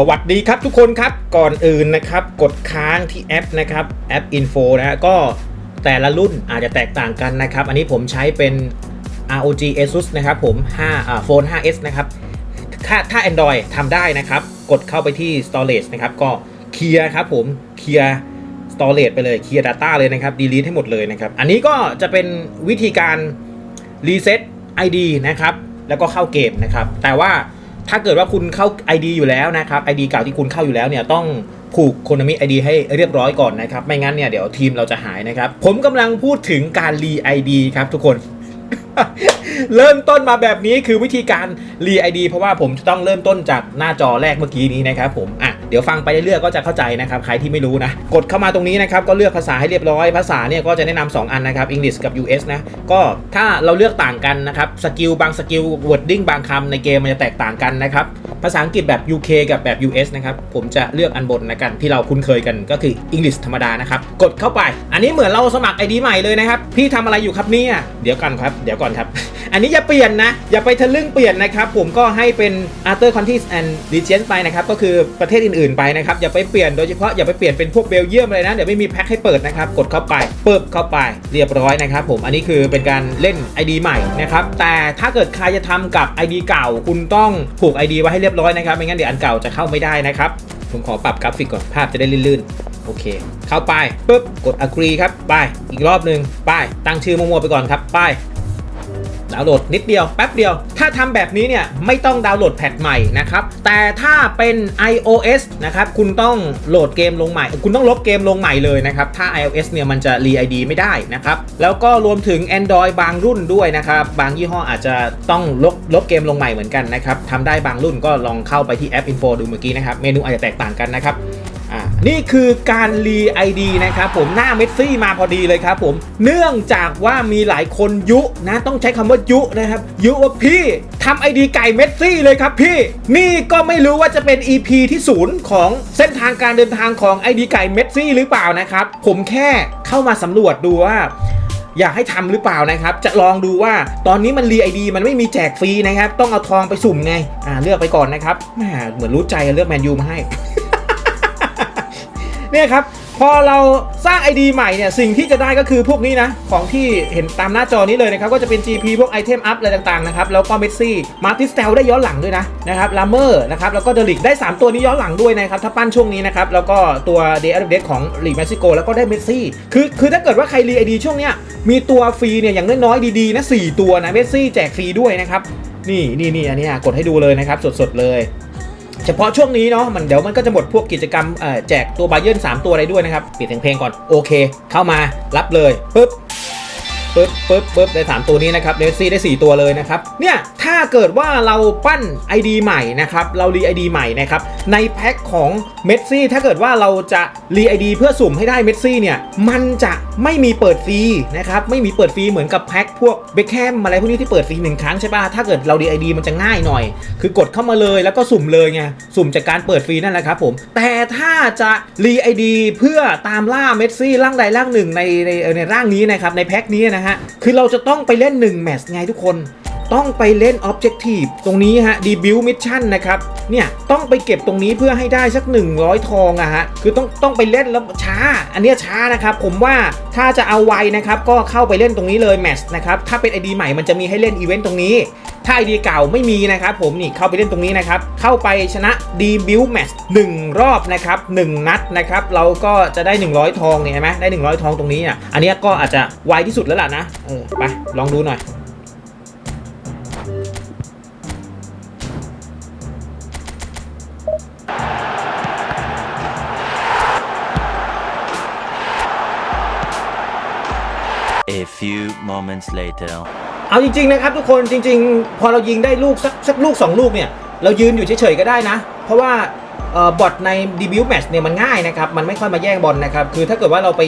สวัสดีครับทุกคนครับก่อนอื่นนะครับ กดค้างที่แอปนะครับแอป Info นะฮะก็แต่ละรุ่นอาจจะแตกต่างกันนะครับ อันนี้ผมใช้เป็น ROG Asus นะครับผม5อ่าโฟน 5s นะครับถ้าถ้า Android ทำได้นะครับ กดเข้าไปที่ Storage นะครับ ก็เคลียร์ครับผมเคลียร์ Storage ไปเลยเคลียร์ Data เลยนะครับ delete ให้หมดเลยนะครับ อันนี้ก็จะเป็นวิธีการ reset ID นะครับ แล้วก็เข้าเกมนะครับ แต่ว่า ถ้าเกิดว่าคุณเข้า ID อยู่แล้วนะครับ ID เก่าที่คุณเข้าอยู่แล้วเนี่ยต้องผูก Konami ID ให้เรียบร้อยก่อนนะครับ ไม่งั้นเนี่ยเดี๋ยวทีมเราจะหายนะครับ ผมกำลังพูดถึงการรี ID ครับทุกคน เริ่มต้นมาแบบนี้คือวิธีการรีไอดีเพราะว่าผมจะต้องเริ่มต้นจากหน้าจอแรกเมื่อกี้นี้นะครับผมอะเดี๋ยวฟังไปเรื่อยๆก็จะเข้าใจนะครับใครที่ไม่รู้นะ กดเข้ามาตรงนี้นะครับก็เลือกภาษาให้เรียบร้อยภาษาเนี่ยก็จะแนะนำสองอันนะครับ English กับ US นะก็ถ้าเราเลือกต่างกันนะครับสกิลบางสกิลวอร์ดดิ้งบางคำในเกมมันจะแตกต่างกันนะครับ ภาษาอังกฤษแบบ UK กับแบบ US นะครับ ผมจะเลือกอันบนนะกันที่เราคุ้นเคยกันก็คือ English ธรรมดานะครับ กดเข้าไป อันนี้เหมือนเราสมัคร ID ใหม่เลยนะครับ พี่ทำอะไรอยู่ครับเนี่ย เดี๋ยวก่อนครับ เดี๋ยวก่อนครับ อันนี้อย่าเปลี่ยนนะ อย่าไปทะลึ่งเปลี่ยนนะครับผมก็ให้เป็น Other Countries and Regions ไปนะครับก็คือประเทศอื่นๆไปนะครับอย่าไปเปลี่ยนโดยเฉพาะอย่าไปเปลี่ยนเป็นพวกเบลเยียมเลยนะเดี๋ยวไม่มีแพ็คให้เปิดนะครับกดเข้าไปเปิบเข้าไปเรียบร้อยนะครับผมอันนี้คือเป็นการเล่น ID ใหม่นะครับแต่ถ้าเกิดใครจะทำกับ ID เก่า คุณต้องผูก ID ไว้ให้เรียบร้อยนะครับไม่งั้นเดี๋ยวอันเก่าจะเข้าไม่ได้นะครับผมขอปรับกราฟิกก่อนภาพจะได้ลื่นๆ โอเค เข้าไปปุ๊บกด agree ครับ ไป อีกรอบหนึ่งไป ตั้งชื่อมั่วๆไปก่อนครับ ไป ดาวน์โหลดนิดเดียวแป๊บเดียว ถ้าทำแบบนี้เนี่ยไม่ต้องดาวน์โหลดแพทใหม่นะครับ แต่ถ้าเป็น iOS นะครับคุณต้องโหลดเกมลงใหม่ คุณต้องลบเกมลงใหม่เลยนะครับถ้า iOS เนี่ยมันจะ re ID ไม่ได้นะครับแล้วก็รวมถึง Android บางรุ่นด้วยนะครับบางยี่ห้ออาจจะต้องลบลบเกมลงใหม่เหมือนกันนะครับทำได้บางรุ่นก็ลองเข้าไปที่แอป Info ดูเมื่อกี้นะครับเมนูอาจจะแตกต่างกันนะครับ นี่คือการรีไอดีนะครับผมหน้าเมสซี่มาพอดีเลยครับผมเนื่องจากว่ามีหลายคนยุนะต้องใช้คำว่ายุนะครับ ยุว่าพี่ทำไอดีไก่เมสซี่เลยครับพี่ นี่ก็ไม่รู้ว่าจะเป็น EP ที่ศูนย์ของเส้นทางการเดินทางของไอดีไก่เมสซี่หรือเปล่านะครับ ผมแค่เข้ามาสำรวจดูว่าอยากให้ทำหรือเปล่านะครับ จะลองดูว่าตอนนี้มันรีไอดีมันไม่มีแจกฟรีนะครับ ต้องเอาทองไปสุ่มไง อ่าเลือกไปก่อนนะครับแหมเหมือนรู้ใจเลือกแมนยูมาให้ เนี่ยครับ พอเราสร้าง ID ใหม่เนี่ย สิ่งที่จะได้ก็คือพวกนี้นะ ของที่เห็นตามหน้าจอนี้เลยนะครับ ก็จะเป็น GP พวกไอเทมอัพอะไรต่างๆนะครับ แล้วก็เมสซี่ มาติสเตลได้ย้อนหลังด้วยนะนะครับลาเมอร์นะครับ แล้วก็เดลิกได้ 3 ตัวนี้ย้อนหลังด้วยนะครับ ถ้าปั้นช่วงนี้นะครับ แล้วก็ตัวเดย์เดของลีกเม็กซิโก แล้วก็ได้เมสซี่ คือ คือถ้าเกิดว่าใครรีไอดีช่วงเนี้ย มีตัวฟรีเนี่ย อย่างน้อยๆ ดีๆ นะ 4 ตัวนะ เมสซี่แจกฟรีด้วยนะครับ นี่นี่นี่อันนี้กดให้ดูเลยนะครับ สดๆเลย เฉพาะช่วงนี้เนาะมันเดี๋ยวมันก็จะหมดพวกกิจกรรมแจกตัวบาเยิร์น3ตัวอะไรด้วยนะครับปิดเสียงเพลงก่อนโอเค เข้ามารับเลยปุ๊บ ปึ๊บปึ๊บปึ๊บได้ 3 ตัวนี้นะครับเดซี่ได้ 4 ตัวเลยนะครับ เนี่ยถ้าเกิดว่าเราปั้น ID ใหม่นะครับ เรารี ID ใหม่นะครับ ในแพ็คของเมสซี่ถ้าเกิดว่าเราจะรี ID เพื่อสุ่มให้ได้เมสซี่เนี่ย มันจะไม่มีเปิดฟรีนะครับ ไม่มีเปิดฟรีเหมือนกับแพ็คพวกเบคแฮมอะไรพวกนี้ที่เปิดฟรีหนึ่งครั้งใช่ป่ะ ถ้าเกิดเรารี ID มันจะง่ายหน่อย คือกดเข้ามาเลยแล้วก็สุ่มเลยไง สุ่มจากการเปิดฟรีนั่นแหละครับผม แต่ถ้าจะรี ID เพื่อตามล่าเมสซี่ร่างใดร่างหนึ่งในในในร่างนี้นะครับ ในแพ็คนี้นะฮะคือเราจะต้องไปเล่น 1 แมตช์ไงทุกคน ต้องไปเล่น Objective ตรงนี้ฮะ Debut Mission นะครับ เนี่ยต้องไปเก็บตรงนี้เพื่อให้ได้สัก 100 ทองอะฮะ คือต้องต้องไปเล่นแล้วช้า อันเนี้ยช้านะครับ ผมว่าถ้าจะเอาไวนะครับ ก็เข้าไปเล่นตรงนี้เลยแมตช์นะครับ ถ้าเป็น ID ใหม่มันจะมีให้เล่นอีเวนต์ตรงนี้ ถ้า ID เก่าไม่มีนะครับ ผมนี่เข้าไปเล่นตรงนี้นะครับ เข้าไปชนะ Debut Match 1รอบนะครับ1นัดนะครับ เราก็จะได้ 100 ทองเนี่ยเห็นไหมได้ 100 ทองตรงนี้อะ อันเนี้ยก็อาจจะไวที่สุดแล้วล่ะนะ เออไปลองดูหน่อย few moments later. เอาจริงๆนะครับทุกคนจริง ๆ พอเรายิงได้ลูกสักสักลูก 2 ลูกเนี่ยเรายืนอยู่เฉยๆก็ได้นะ เพราะว่าออบอทใน debut match เนี่ยมันง่ายนะครับ มันไม่ค่อยมาแย่งบอลนะครับ คือถ้าเกิดว่าเราไป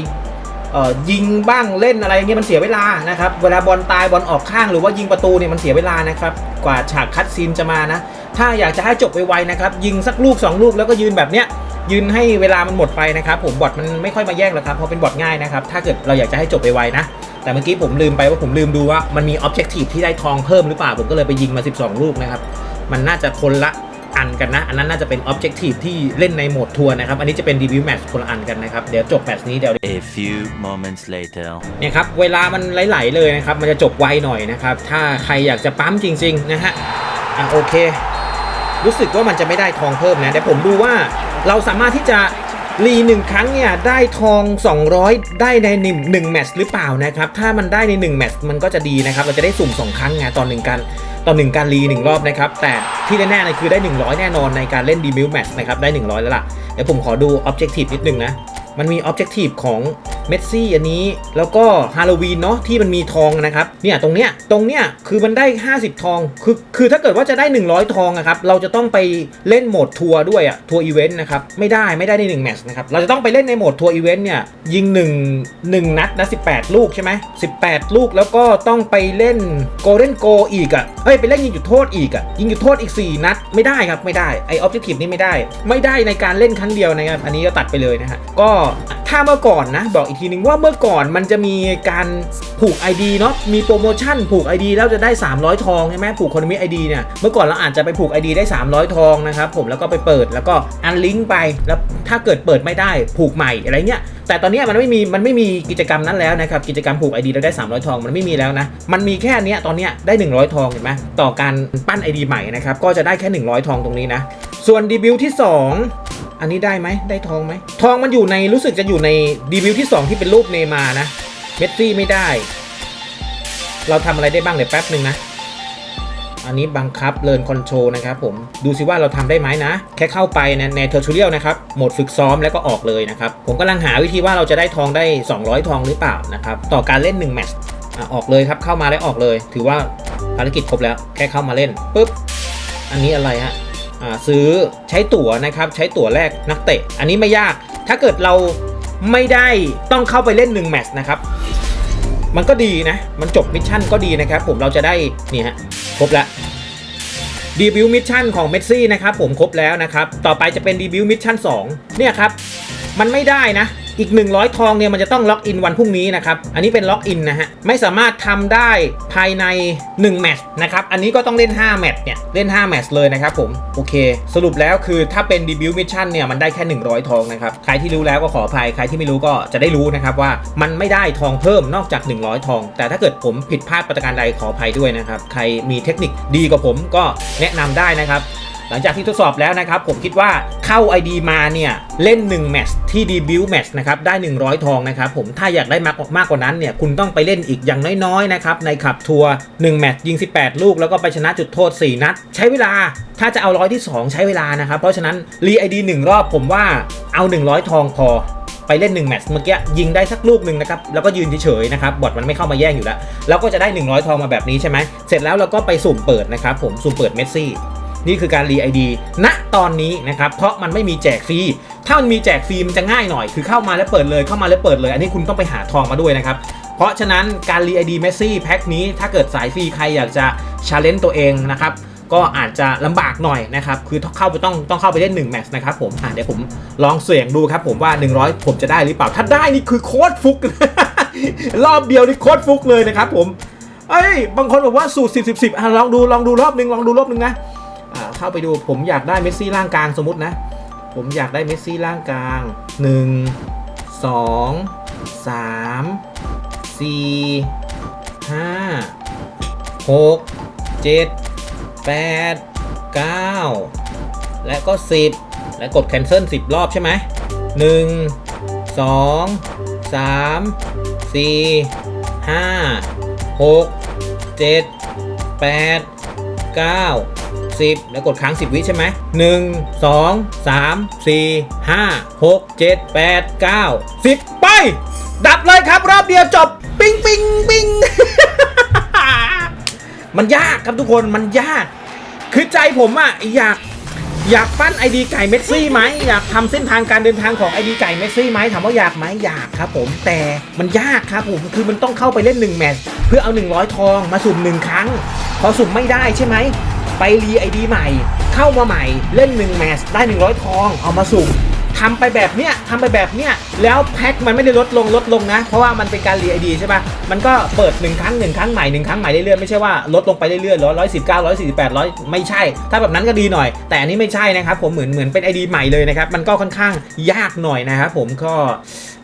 ยิงบ้างเล่นอะไรเงี้ยมันเสียเวลานะครับ เวลาบอลตายบอลออกข้างหรือว่ายิงประตูเนี่ยมันเสียเวลานะครับ กว่าฉากคัดซีนจะมานะ ถ้าอยากจะให้จบไวๆนะครับ ยิงสักลูก 2 ลูกแล้วก็ยืนแบบเนี้ยยืนให้เวลามันหมดไปนะครับ ผมบอทมันไม่ค่อยมาแย่งหรอกครับเพราะเป็นบอทง่ายนะครับ ถ้าเกิดเราอยากจะให้จบไวๆนะ แต่เมื่อกี้ผมลืมไปว่าผมลืมดูว่ามันมี Objective ที่ได้ทองเพิ่มหรือเปล่า ผมก็เลยไปยิงมา 12 ลูกนะครับ มันน่าจะคนละอันกันนะ อันนั้นน่าจะเป็น Objective ที่เล่นในโหมดทัวร์นะครับ อันนี้จะเป็น Debut Match คนละอันกันนะครับ เดี๋ยวจบแมตช์นี้เดี๋ยว A few moments later. เนี่ยครับ เวลามันไหลๆเลยนะครับ มันจะจบไวหน่อยนะครับ ถ้าใครอยากจะปั๊มจริง ๆ นะฮะ อะโอเค รู้สึกว่ามันจะไม่ได้ทองเพิ่มนะ แต่ผมดูว่าเราสามารถที่จะ รีหนึ่งครั้งเนี่ยได้ทอง 200 ได้ในหนึ่งแมตช์หรือเปล่านะครับถ้ามันได้ใน 1 แมตช์มันก็จะดีนะครับเราจะได้สุ่ม 2 ครั้งไงตอนหนึ่งการตอนหนึ่งการรีหนึ่งรอบนะครับแต่ที่แน่ๆเลยคือได้ 100 แน่นอนในการเล่นดีมิวแมตช์นะครับได้ 100 แล้วล่ะเดี๋ยวผมขอดูออบเจกตีฟนิดนึงนะมันมีออบเจกตีฟของ เมสซี่อันนี้แล้วก็ฮาโลวีนเนาะที่มันมีทองนะครับเนี่ยตรงเนี้ยตรงเนี้ยคือมันได้ 50 ทองคือคือถ้าเกิดว่าจะได้ 100 ทองอะครับเราจะต้องไปเล่นโหมดทัวร์ด้วยอะทัวร์อีเวนต์นะครับไม่ได้ไม่ได้ใน1แมตช์นะครับเราจะต้องไปเล่นในโหมดทัวร์อีเวนต์เนี่ยยิง 1 1 นัดนะ18 ลูกใช่ไหม18 ลูกแล้วก็ต้องไปเล่นโกลเด้นโกอีกอะเฮ้ยไปเล่นยิงจุดโทษอีกอะยิงจุดโทษอีก 4 นัดไม่ได้ครับไม่ได้ไอออบเจกตีฟนี่ไม่ได้ ไม่ได้ในการเล่นครั้งเดียวนะครับอันนี้ก็ตัดไปเลยนะฮะก็ ถ้าเมื่อก่อนนะ บอกอีกทีนึงว่าเมื่อก่อนมันจะมีการผูก ID เนาะมีโปรโมชั่นผูก ID แล้วจะได้ 300 ทองใช่ไหมผูกคนมี ID เนี่ยเมื่อก่อนเราอาจจะไปผูก ID ได้ 300 ทองนะครับผมแล้วก็ไปเปิดแล้วก็อันลิงก์ไปแล้วถ้าเกิดเปิดไม่ได้ผูกใหม่อะไรเงี้ยแต่ตอนนี้มันไม่มีมันไม่มีกิจกรรมนั้นแล้วนะครับกิจกรรมผูก ID แล้วได้ 300 ทองมันไม่มีแล้วนะมันมีแค่เนี้ยตอนเนี้ยได้ 100 ทองเห็นไหมต่อการปั้น ID ใหม่นะครับก็จะได้แค่ 100 ทองตรงนี้นะส่วนดีบิวที่ 2 อันนี้ได้ไหมได้ทองไหมทองมันอยู่ในรู้สึกจะอยู่ในดีบิวที่ 2 ที่เป็นรูปเนยมานะเมสซี่ไม่ได้ เราทำอะไรได้บ้างเดี๋ยวแป๊บหนึ่งนะ อันนี้บังคับเลินคอนโทรนะครับผมดูสิว่าเราทำได้ไหมนะ แค่เข้าไปในในเทอร์ทูเรียลนะครับโหมดฝึกซ้อมแล้วก็ออกเลยนะครับ ผมกำลังหาวิธีว่าเราจะได้ทองได้ 200 ทองหรือเปล่านะครับต่อการเล่น1แมตช์อะออกเลยครับเข้ามาแล้วออกเลย ถือว่าภารกิจครบแล้ว แค่เข้ามาเล่นปุ๊บอันนี้อะไรฮะ ซื้อใช้ตั๋วนะครับใช้ตั๋วแรกนักเตะ อันนี้ไม่ยาก ถ้าเกิดเราไม่ได้ต้องเข้าไปเล่น1แมตช์นะครับ มันก็ดีนะ มันจบมิชชั่นก็ดีนะครับ ผมเราจะได้นี่ฮะครบแล้วดีบิวมิชชั่นของเมสซี่นะครับผมครบแล้วนะครับ ต่อไปจะเป็นดีบิวมิชชั่น2เนี่ยครับ มันไม่ได้นะ อีก 100 ทองเนี่ยมันจะต้องล็อกอินวันพรุ่งนี้นะครับ อันนี้เป็นล็อกอินนะฮะ ไม่สามารถทำได้ภายใน 1 แมตช์นะครับ อันนี้ก็ต้องเล่น 5 แมตช์เนี่ย เล่น 5 แมตช์เลยนะครับผม โอเค สรุปแล้วคือถ้าเป็นดีบิวมิชชั่นเนี่ยมันได้แค่ 100 ทองนะครับ ใครที่รู้แล้วก็ขออภัย ใครที่ไม่รู้ก็จะได้รู้นะครับว่ามันไม่ได้ทองเพิ่มนอกจาก 100 ทอง แต่ถ้าเกิดผมผิดพลาดประการใดขออภัยด้วยนะครับ ใครมีเทคนิคดีกว่าผมก็แนะนำได้นะครับ หลังจากที่ทดสอบแล้วนะครับ ผมคิดว่าเข้า ID มาเนี่ยเล่น 1 แมตช์ที่ดีบิวแมตช์นะครับได้ 100 ทองนะครับผมถ้าอยากได้มากมากกว่านั้นเนี่ยคุณต้องไปเล่นอีกอย่างน้อยๆนะครับในขับทัวร์1แมตช์ยิง 18 ลูก แล้วก็ไปชนะจุดโทษ 4 นัด ใช้เวลาถ้าจะเอาร้อยที่ 2 ใช้เวลานะครับเพราะฉะนั้นรีไอดี1รอบผมว่าเอา 100 ทองพอไปเล่น1แมตช์เมื่อกี้ยิงได้สักลูกหนึ่งนะครับแล้วก็ยืนเฉยๆนะครับบอทมันไม่เข้ามาแย่งอยู่แล้วแล้วก็จะได้ 100 ทองมาแบบนี้ใช่ไหมเสร็จแล้วเราก็ไปสุ่มเปิดนะครับผมสุ่มเปิดเมสซี่ นี่คือการรีไอดีณตอนนี้นะครับเพราะมันไม่มีแจกฟรีถ้ามันมีแจกฟรีมันจะง่ายหน่อย คือเข้ามาแล้วเปิดเลยเข้ามาแล้วเปิดเลย อันนี้คุณต้องไปหาทองมาด้วยนะครับเพราะฉะนั้นการรีไอดีเมสซี่แพ็คนี้ถ้าเกิดสายฟรีใครอยากจะชาเลนจ์ตัวเองนะครับก็อาจจะลำบากหน่อยนะครับ คือเข้าไปต้องต้องเข้าไปเล่น1แมตช์นะครับผมอะเดี๋ยวผมลองเสี่ยงดูครับผมว่า 100 ผมจะได้หรือเปล่า ถ้าได้นี่คือโคตรฟุก รอบเดียวนี่โคตรฟุกเลยนะครับผม เอ้ย บางคนบอกว่าสูตร 10 10 10อะลองดูลองดูรอบนึงลองดูรอบนึงนะ เข้าไปดูผมอยากได้เมสซี่ล่างกลางสมมตินะ ผมอยากได้เมสซี่ล่างกลาง 1 2 3 4 5 6 7 8 9 และก็ 10 และกด cancel 10 รอบใช่ไหม1 2 3 4 5 6 7 8 9 10 แล้วกดค้าง 10 วิใช่ไหม1 2 3 4 5 6 7 8 9 10ไป ดับเลยครับรอบเดียวจบ ปิ้งปิ้งปิ้ง มันยากครับทุกคนมันยาก คือใจผมอะอยากอยากปั้นไอดีไก่เมสซี่ไหมอยากทำเส้นทางการเดินทางของไอดีไก่เมสซี่ไหมถามว่าอยากไหมอยากครับผมแต่มันยากครับผมคือมันต้องเข้าไปเล่น1แมตช์เพื่อเอา 100 ทองมาสุ่ม1ครั้ง พอสุ่มไม่ได้ใช่ไหม ไปรีไอดีใหม่ เข้ามาใหม่เล่น1แมตช์ได้ 100 ทองเอามาสุ่มทำไปแบบเนี้ยทำไปแบบเนี้ยแล้วแพ็คมันไม่ได้ลดลงลดลงนะ เพราะว่ามันเป็นการรีไอดีใช่ปะมันก็เปิดหนึ่งครั้งหนึ่งครั้งใหม่หนึ่งครั้งใหม่เรื่อยๆไม่ใช่ว่าลดลงไปเรื่อยๆร้อยร้อยสิบเก้าร้อยสี่สิบแปดร้อยไม่ใช่ ถ้าแบบนั้นก็ดีหน่อย แต่อันนี้ไม่ใช่นะครับผมเหมือนเหมือนเป็นไอดีใหม่เลยนะครับมันก็ค่อนข้างยากหน่อยนะครับผมก็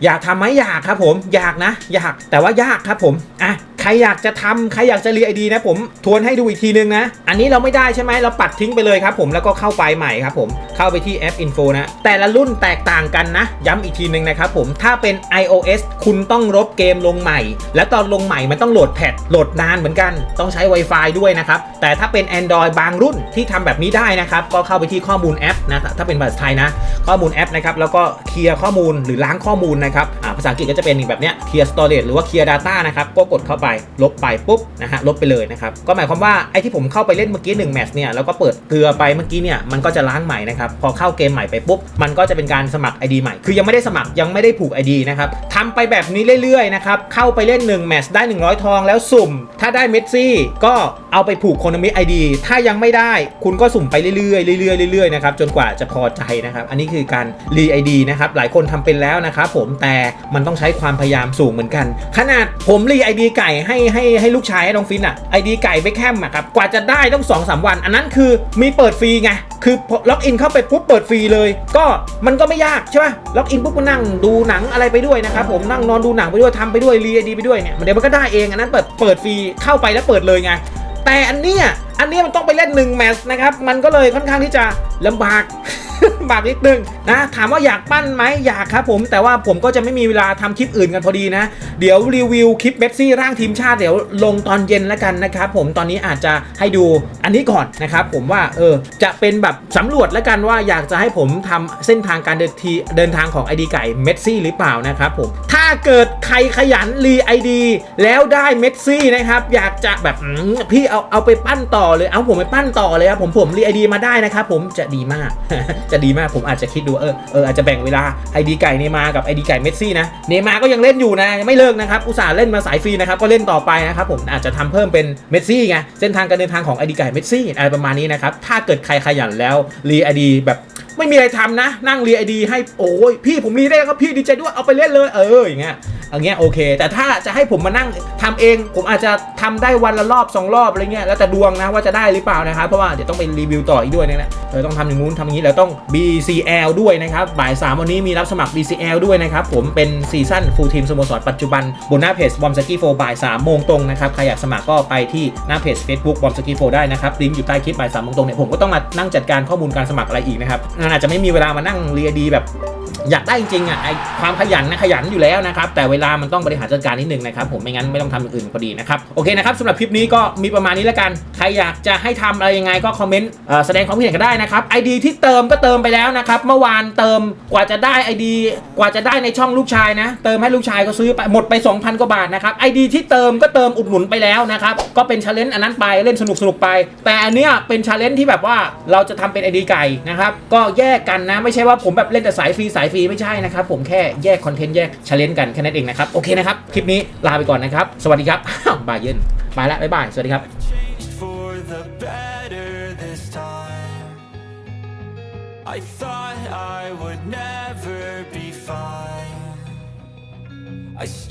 อยากทำไหมอยากครับผมอยากนะ อยากแต่ว่ายากครับผมอะ ใครอยากจะทำใครอยากจะรีไอดีนะผมทวนให้ดูอีกทีนึงนะ อันนี้เราไม่ได้ใช่ไหมเราปัดทิ้งไปเลยครับผมแล้วก็เข้าไปใหม่ครับผมเข้าไปที่แอป Info นะ แต่ละรุ่นแตกต่างกันนะ ย้ำอีกทีนึงนะครับผมถ้าเป็น iOS คุณต้องลบเกมลงใหม่ และตอนลงใหม่มันต้องโหลดแพทโหลดนานเหมือนกัน ต้องใช้ Wi-Fi ด้วยนะครับแต่ถ้าเป็น Android บางรุ่นที่ทำแบบนี้ได้นะครับก็เข้าไปที่ข้อมูลแอปนะถ้าเป็นภาษาไทยนะ ข้อมูลแอปนะครับแล้วก็เคลียร์ข้อมูลหรือล้างข้อมูลนะครับภาษาอังกฤษก็จะเป็นแบบเนี้ยเคลียร์ storage หรือว่าเคลียร์ data นะครับก็กดเข้าไปลบไปปุ๊บนะฮะลบไปเลยนะครับก็หมายความว่าไอ้ที่ผมเข้าไปเล่นเมื่อกี้1แมตช์เนี่ยแล้วก็เปิดเกลือไปเมื่อกี้เนี่ยมันก็จะล้างใหม่นะครับพอเข้าเกมใหม่ไปปุ๊บมันก็จะเป็นการสมัคร ID ใหม่ คือยังไม่ได้สมัครยังไม่ได้ผูก ID นะครับทำไปแบบนี้เรื่อยๆนะครับเข้าไปเล่น1แมตช์ได้ 100 ทองแล้วสุ่ม ถ้าได้เมสซี่ก็เอาไปผูกโคนามิ ID ถ้ายังไม่ได้คุณก็สุ่มไปเรื่อยๆเรื่อยๆเรื่อยๆนะครับจนกว่าจะพอใจนะครับอันนี้คือการรีไอดีนะครับหลายคนทำเป็นแล้วนะครับผมแต่มันต้องใช้ความพยายามสูงเหมือนกัน ขนาดผมรีไอดีไก่ให้ให้ให้ลูกชายให้น้องฟินอะไอดีไก่ไปแคมอะครับกว่าจะได้ต้อง2อสวัน อันนั้นคือมีเปิดฟรีไงคือล็อกอินเข้าไปปุ๊บเปิดฟรีเลย ก็มันก็ไม่ยากใช่ป่ะล็อกอินปุ๊บก็นั่งดูหนังอะไรไปด้วยนะครับผมนั่งนอนดูหนังไปด้วยทำไปด้วยรีไอดีไปด้วยเนี่ยเดี๋ยวมันก็ได้เองอันนั้นเปิดเปิดฟรีเข้าไปแล้วเปิดเลยไงแต่อันเนี้ยอันเนี้ยมันต้องไปเล่นหนึ่งแมตช์นะครับ มันก็เลยค่อนข้างที่จะลำบาก บากนิดนึงนะถามว่าอยากปั้นไหมอยากครับผมแต่ว่าผมก็จะไม่มีเวลาทำคลิปอื่นกันพอดีนะ เดี๋ยวรีวิวคลิปเมสซี่ร่างทีมชาติเดี๋ยวลงตอนเย็นแล้วกันนะครับผมตอนนี้อาจจะให้ดูอันนี้ก่อนนะครับผมว่าเออจะเป็นแบบสำรวจแล้วกันว่าอยากจะให้ผมทำเส้นทางการเดินทีเดินทางของไอดีไก่เมสซี่หรือเปล่านะครับผมถ้าเกิดใครขยันรีไอดีแล้วได้เมสซี่นะครับอยากจะแบบพี่เอาเอาไปปั้นต่อเลยเอาผมไปปั้นต่อเลยครับผมผมรีไอดีมาได้นะครับผมจะดีมากจะดีมากผมอาจจะคิดดูเออเอออาจจะแบ่งเวลาไอดีไก่เนมากับไอดีไก่เมสซี่นะเนมาก็ยังเล่นอยู่นะไม่เลิกนะครับอุตส่าห์เล่นมาสายฟรีนะครับก็เล่นต่อไปนะครับผมอาจจะทำเพิ่มเป็นเมสซี่ไงเส้นทางการเดินทางของไอดีไก่เมสซี่อะไรประมาณนี้นะครับถ้าเกิดใครขยันแล้วรีไอดีแบบไม่มีอะไรทำนะ นั่งรีไอดีให้โอ้ยพี่ผมรีได้แล้วครับพี่ดีใจด้วยเอาไปเล่นเลยเอออย่างเงี้ย อย่างเงี้ยโอเค แต่ถ้าจะให้ผมมานั่งทำเอง ผมอาจจะทำได้วันละรอบสองรอบอะไรเงี้ยแล้วแต่ดวงนะว่าจะได้หรือเปล่านะครับเพราะว่าเดี๋ยวต้องไปรีวิวต่ออีกด้วยนะเออต้องทำอย่างงู้นทำอย่างนี้แล้วต้อง BCL ด้วยนะครับบ่ายสามวันนี้มีรับสมัคร BCL ด้วยนะครับผมเป็นซีซั่นฟูลทีมสโมสรปัจจุบันบนหน้าเพจบอมสกี้โฟบ่ายสามโมงตรงนะครับใครอยากสมัครก็ไปที่หน้าเพจ Facebook บอมสกี้โฟได้นะครับลิงก์อยู่ใต้คลิปบ่ายสามโมงตรงเนี่ยผมก็ต้องมานั่งจัดการข้อมูลการสมัครอะไรอีกนะครับอาจจะไม่มีเวลามานั่งเรียดีแบบอยากได้จริงๆอะไอความขยันนะขยันอยู่แล้วนะครับ แต่เวลามันต้องบริหารจัดการนิดนึงนะครับผมไม่งั้นไม่ต้องทำอย่างอื่นพอดีนะครับโอเคนะครับสำหรับคลิปนี้ก็มีประมาณนี้แล้วกัน ใครอยากจะให้ทำอะไรยังไงก็คอมเมนต์แสดงความคิดเห็นก็ได้นะครับ ID ที่เติมก็เติมไปแล้วนะครับเมื่อวานเติมกว่าจะได้ ID กว่าจะได้ในช่องลูกชายนะ เติมให้ลูกชายก็ซื้อไปหมดไป 2,000กว่าบาทนะครับ ID ที่เติมก็เติมอุดหนุนไปแล้วนะครับก็เป็นชาเลนจ์อันนั้นไปเล่นสนุกสนุกๆไป แต่อันเนี้ยเป็นชาเลนจ์ที่แบบว่าเราจะทำเป็น ID ไก่นะครับก็แยกกันนะไม่ใช่ว่าผมแบบเล่นแต่สายฟรีสายฟรีไม่ใช่นะครับ ผมแค่แยกคอนเทนต์แยกชาเลนจ์กันแค่นั้นเองนะครับ โอเคนะครับ คลิปนี้ลาไปก่อนนะครับ สวัสดีครับบายเย็นไปแล้วบ๊ายบาย สวัสดีครับ for the better this time. I thought I would never be fine. I str-